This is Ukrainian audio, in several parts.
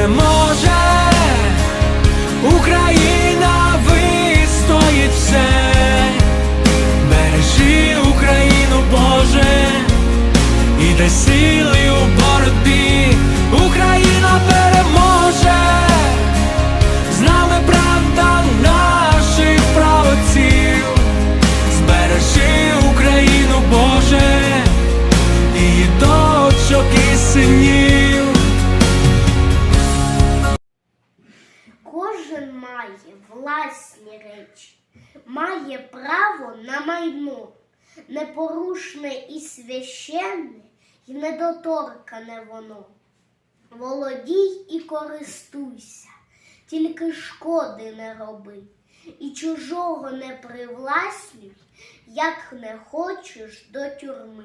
переможе, Україна вистоїть все, бережи Україну, Боже, і де сили у боротьбі. Власні речі, має право на майно, непорушне і священне, і недоторкане воно. Володій і користуйся, тільки шкоди не роби, і чужого не привласнюй, як не хочеш до тюрми.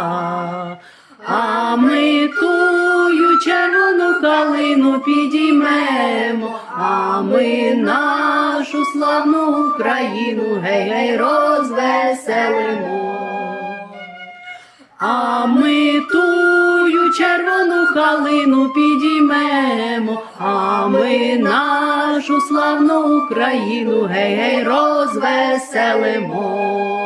калину підіймемо, а ми нашу славну Україну гей-гей розвеселимо. А ми тую червону калину підіймемо, а ми нашу славну Україну гей-гей розвеселимо.